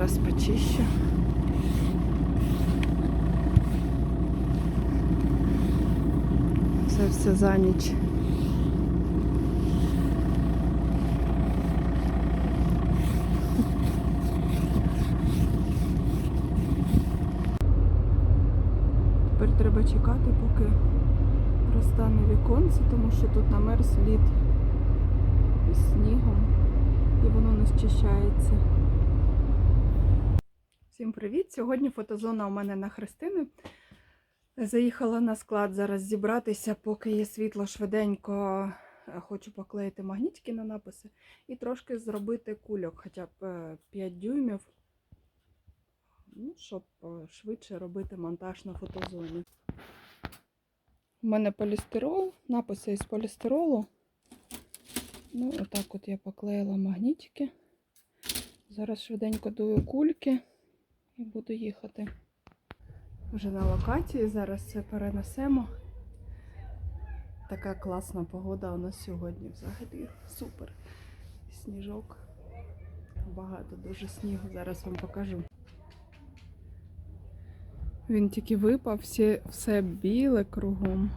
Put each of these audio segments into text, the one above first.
зараз почищу. Це все за ніч. Тепер треба чекати, поки розтане віконце, тому що тут намерз лід із снігом і воно не зчищається. Всім привіт! Сьогодні фотозона у мене на Христини. Заїхала на склад зараз зібратися, поки є світло швиденько. е, Хочу поклеїти магнітики на написи і трошки зробити кульок, хоча б е, 5 дюймів, ну, щоб е, швидше робити монтаж на фотозоні. У мене полістирол, написи із полістиролу. Ну, отак от я поклеїла магнітики. Зараз швиденько дую кульки і буду їхати. Вже на локації, зараз це перенесемо. Така класна погода у нас сьогодні взагалі. Супер. Сніжок. Багато дуже снігу. Зараз вам покажу. Він тільки випав, всі, все біле кругом.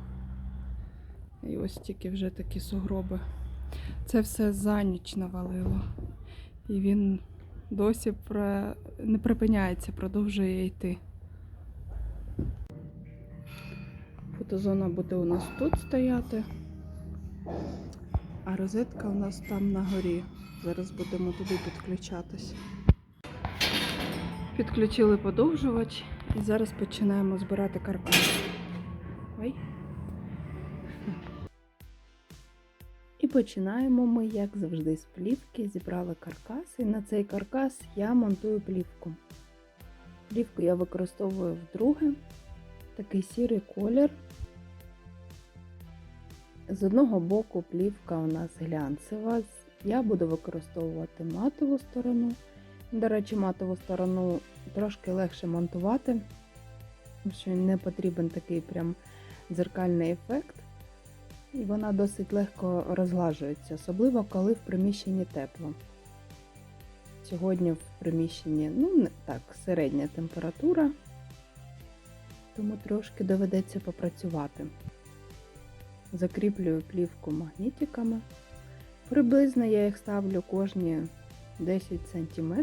І ось тільки вже такі сугроби. Це все за ніч навалило. І він досі не припиняється, продовжує йти. Фотозона буде у нас тут стояти, а розетка у нас там на горі. Зараз будемо туди підключатись. Підключили подовжувач і зараз починаємо збирати каркас. Ой. Починаємо ми, як завжди, з плівки. Зібрали каркас, і на цей каркас я монтую плівку. Плівку я використовую вдруге. Такий сірий колір. З одного боку плівка у нас глянцева. Я буду використовувати матову сторону. До речі, матову сторону трошки легше монтувати, тому що не потрібен такий прям дзеркальний ефект. І вона досить легко розглажується, особливо коли в приміщенні тепло. Сьогодні в приміщенні, ну, так, середня температура, тому трошки доведеться попрацювати. Закріплюю плівку магнітиками. Приблизно я їх ставлю кожні 10 см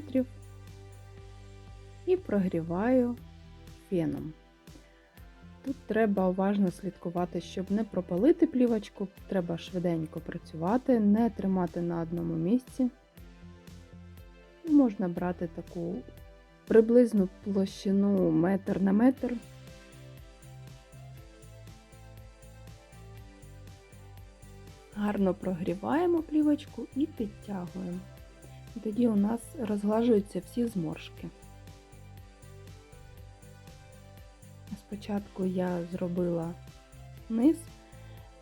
і прогріваю феном. Тут треба уважно слідкувати, щоб не пропалити плівочку, треба швиденько працювати, не тримати на одному місці. Можна брати таку приблизну площину метр на метр. Гарно прогріваємо плівочку і підтягуємо. Тоді у нас розглажуються всі зморшки. Спочатку я зробила низ,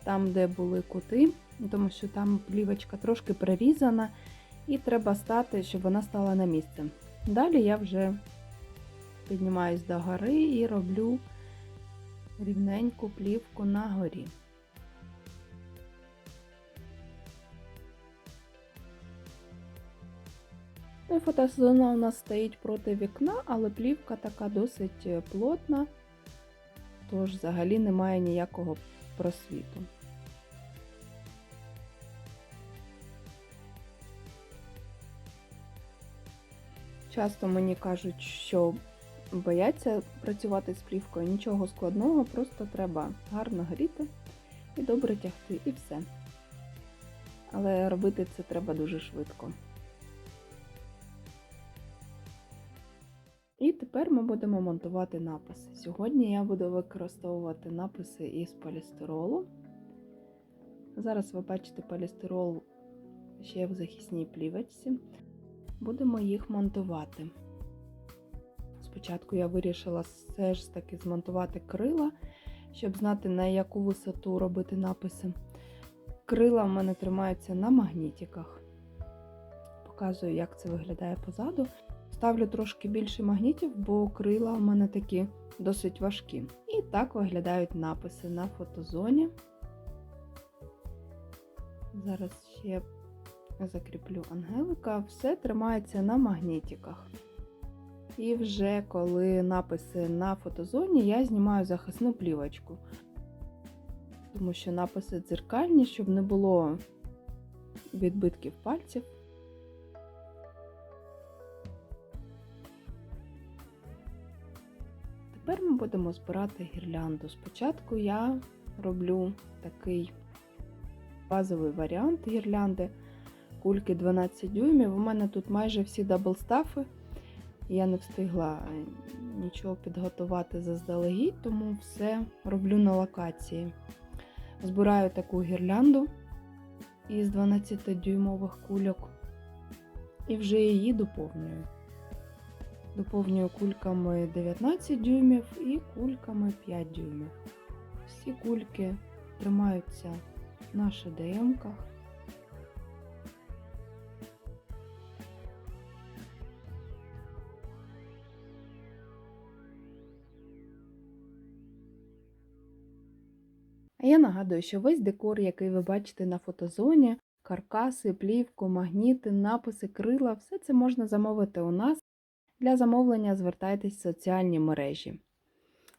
там, де були кути, тому що там плівочка трошки прирізана, і треба стати, щоб вона стала на місце. Далі я вже піднімаюсь до гори і роблю рівненьку плівку на горі. Фотозона у нас стоїть проти вікна, але плівка така досить плотна, тож взагалі немає ніякого просвіту. Часто мені кажуть, що бояться працювати з плівкою, нічого складного, просто треба гарно гріти і добре тягти, і все. Але робити це треба дуже швидко. І тепер ми будемо монтувати написи. Сьогодні я буду використовувати написи із полістиролу. Зараз ви бачите полістирол ще в захисній плівочці. Будемо їх монтувати. Спочатку я вирішила все ж таки змонтувати крила, щоб знати, на яку висоту робити написи. Крила в мене тримаються на магнітиках. Показую, як це виглядає позаду. Ставлю трошки більше магнітів, бо крила у мене такі досить важкі. І так виглядають написи на фотозоні. Зараз ще закріплю ангелика. Все тримається на магнітиках. І вже коли написи на фотозоні, я знімаю захисну плівочку. Тому що написи дзеркальні, щоб не було відбитків пальців. Тепер ми будемо збирати гірлянду. Спочатку я роблю такий базовий варіант гірлянди. Кульки 12 дюймів. У мене тут майже всі даблстафи. Я не встигла нічого підготувати заздалегідь, тому все роблю на локації. Збираю таку гірлянду із 12-дюймових кульок і вже її доповнюю. Доповнюю кульками 19 дюймів і кульками 5 дюймів. Всі кульки тримаються на шедемках. А я нагадую, що весь декор, який ви бачите на фотозоні, каркаси, плівку, магніти, написи, крила, все це можна замовити у нас. Для замовлення звертайтесь в соціальні мережі.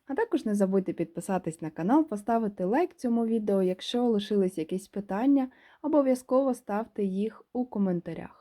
А також не забудьте підписатись на канал, поставити лайк цьому відео, якщо лишились якісь питання, обов'язково ставте їх у коментарях.